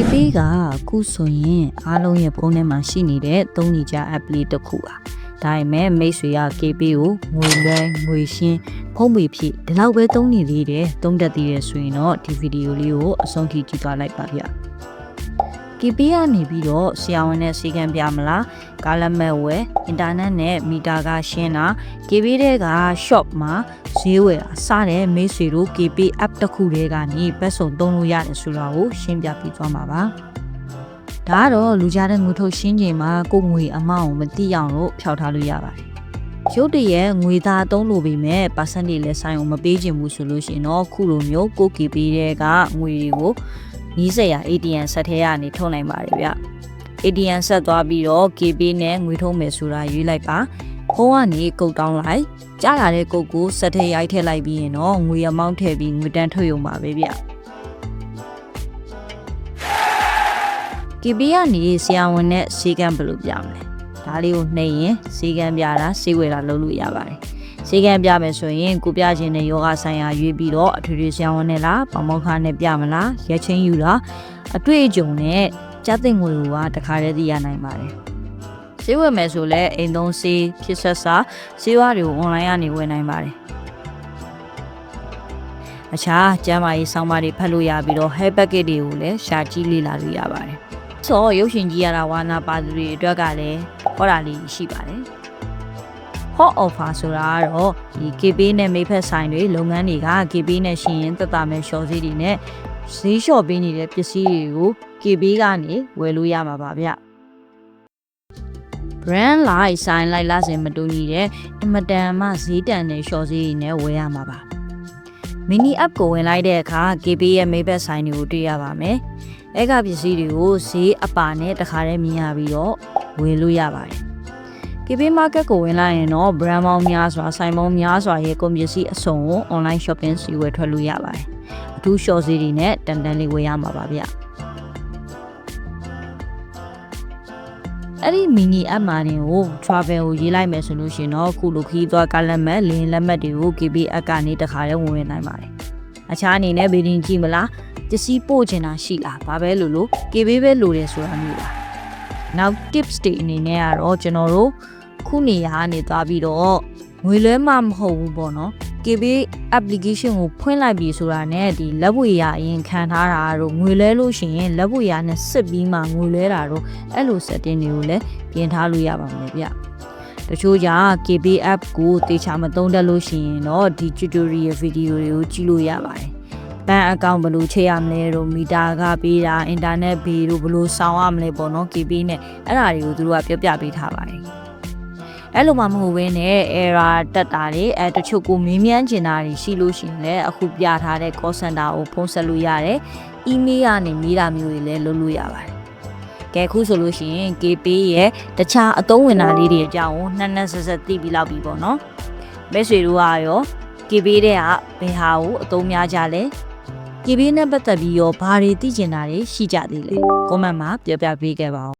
KP ကအခုဆိုရင်အားလုံးရဲ့ဖုန်းထဲမှာရှိနေတဲ့သုံးနေကြ app လေးတစ်ခုပါဒါပေမဲ့မိတ်ဆွေက KP ကိုငွေလွှဲငွေရှင်းဖုန်းပေဖြစ်ဒီလောက်ပဲသုံးနေသေးတယ်သုံးတတ်သေးတယ်ဆိုရင်တော့ဒီဗီဒီယိုလေးကိုအဆုံးထိကြည့်သွားလိုက်ပါဗျ KP ကနေပြီးတော့ဆရာဝန်နဲ့စီကံပြမလားကားလက်မဲ့ဝယ်အင်တာနက်နဲ့မီတာကရှင်းတာ KB တဲ့က shop မှာဈေးဝယ်တာစတဲ့မိတ်ဆွေတို့ KB app တစ်ခုတည်းကနေပတ်စုံသုံးလို့ရတယ်ဆိုတာကိုရှင်းပြပြီးသွားမှာပါဒါကတော့လူကြားတဲ့ငွေထုတ်ရှင်းချိန်မှာကိုယ်ငွေအမောင်းကိုမသိအောင်လို့ဖျောက်ထားလို့ရပါတယ်ရုတ်တရက်ငွေသားသုံးလို့ပြီးမဲ့ percentage လဲဆိုင်အောင်မပေးခြင်းဘူးဆိုလို့ရှိရင်တော့ခုလိုမျိုးကို KB တဲ့ကငွေတွေကို နီးစရာ ATM ဆက်ထဲကနေထုတ်နိုင်ပါတယ်ဗျ ATM ဆက်သွားပြီးတော့ KB နဲ့ငွေထုတ်မယ်ဆိုတာရွေးလိုက်ပါဖုန်းကနေကုတ်တောင်းလိုက်ကြားလာတဲ့ကုတ်ကိုစက်ထဲရိုက်ထည့်လိုက်ပြီးရင်တော့ငွေအမောင်းထည့်ပြီးငွေတန်းထုတ်ရုံပါပဲဗျ KB ကနေဆရာဝန်နဲ့ဆေးကံဘယ်လိုပြမလဲဒါလေးကိုနှိပ်ရင်ဆေးကံပြတာဆေးဝယ်တာလုပ်လို့ရပါတယ် ဆေးကံပြမယ်ဆိုရင်ကိုပြခြင်းနဲ့ယောဂဆိုင်ရာရွေးပြီးတော့အထွေထွေဆရာဝန်နဲ့လားပမောက္ခနဲ့ပြမလားရက်ချင်းယူလားအတွေ့အကြုံနဲ့ကြက်သိငွေကတခါတည်းသိရနိုင်ပါတယ်ဈေးဝယ်မယ်ဆိုလဲအိမ်သုံးဆေးဖြစ်ဆက်စာဈေးဝါတွေကို online ကနေဝယ်နိုင်ပါတယ်အခြားကျမ်းမာရေးဆောင်းပါးတွေဖတ်လို့ရပြီးတော့ hair packet တွေကိုလည်းရှာကြည့်လေ့လာလို့ရပါတယ်ဆိုတော့ရုပ်ရှင်ကြီးရတာဝါနာပါသူတွေအတွက်ကလည်းဟောတာလေးရှိပါတယ် hot offer ဆိုတာကတော့ဒီ KB နဲ့မိဖက်ဆိုင်တွေလုပ်ငန်းတွေက KB နဲ့ရှင်ရင်တက်တာမဲ့ short ဈေးတွေနဲ့ဈေးလျှော့ပေးနေတဲ့ပစ္စည်းတွေကို KB ကနေဝယ်လို့ရမှာပါဗျ brand လိုက်ဆိုင်လိုက်လာစင်မတူညီတဲ့အင်မတန်မှဈေးတန်တဲ့ short ဈေးတွေနဲ့ဝယ်ရမှာပါ mini app ကိုဝင်လိုက်တဲ့အခါ KB ရဲ့မိဘက်ဆိုင်တွေကိုတွေ့ရပါမယ်။အဲ့ကပစ္စည်းတွေကိုဈေးအပါနဲ့တခါတည်းမြင်ရပြီးတော့ဝယ်လို့ရပါတယ်။ KB market ကိုဝင်လိုက်ရင်တော့ brand ပေါင်းများစွာဆိုင်ပေါင်းများစွာရဲ့ကုန်ပစ္စည်းအစုံကို online shopping စီဝယ်ထွက်လို့ရပါတယ်။အထူး short ဈေးတွေနဲ့တန်တန်လေးဝယ်ရမှာပါဗျ။အဲ့ဒီ mini app မှာတင်ကို travel ကိုရေးလိုက်မယ်ဆိုလို့ရှရင်တော့ခုလိုခီးသွားကလက်မှတ်လင်းလက်မှတ်တွေကို KB app ကနေတခါတည်းဝင်ဝင်နိုင်ပါတယ်။အခြားအနေနဲ့ဗီဒီယိုကြည့်မလားပစ္စည်းပို့ချင်တာရှိလားဘာပဲလို့လို့ KB ပဲလိုတယ်ဆိုတာမျိုးလား။နောက် tips တွေအနေနဲ့ကတော့ကျွန်တော်တို့ ခုနေရာကနေသွားပြီးတော့ငွေလွဲမှမဟုတ်ဘူးပေါ့နော်။ KB application ကိုဖွင့်လိုက်ပြီဆိုတာနဲ့ဒီလက်ဝေရအရင်ခံထားတာတို့ငွေလဲလို့ရှိရင်လက်ဝေရနဲ့စစ်ပြီးမှငွေလဲတာတို့အဲ့လို setting တွေကိုလည်းပြင်ထားလို့ရပါမယ်ဗျတချို့ကြာ KB app ကိုတေချာမသုံးတတ်လို့ရှိရင်တော့ဒီ tutorial video တွေကိုကြည့်လို့ရပါတယ်ဘဏ်အကောင့်ဘယ်လိုချိန်ရမလဲတို့မီတာကပေးတာအင်တာနက်ဘေးတို့ဘယ်လိုဆောင်ရမလဲပေါ့နော် KB နဲ့အဲ့ဒါတွေကိုသူတို့ကပြောပြပေးထားပါတယ် အဲ့လိုမှမဟုတ်ဘဲနဲ့ error တက်တာတွေအဲတချို့ကိုမေးမြန်းချင်တာတွေရှိလို့ရှိရင်လည်းအခုပြထားတဲ့ call center ကိုဖုန်းဆက်လို့ရတယ်။ email ကနေမေးတာမျိုးတွေလည်းလုပ်လို့ရပါတယ်။ကဲခုဆိုလို့ရှိရင် KP ရဲ့တခြားအသုံးဝင်တာလေးတွေအကြောင်းကိုနှစ်နှစ်ဆက်ဆက်သိပြီးလောက်ပြီပေါ့နော်။မိတ်ဆွေတို့ကရော KP တဲ့ကဘယ်ဟာကိုအသုံးများကြလဲ။ KP နဲ့ပတ်သက်ပြီးရောဘာတွေသိချင်တာတွေရှိကြသေးလဲ။ comment မှာပြောပြပေးခဲ့ပါဦး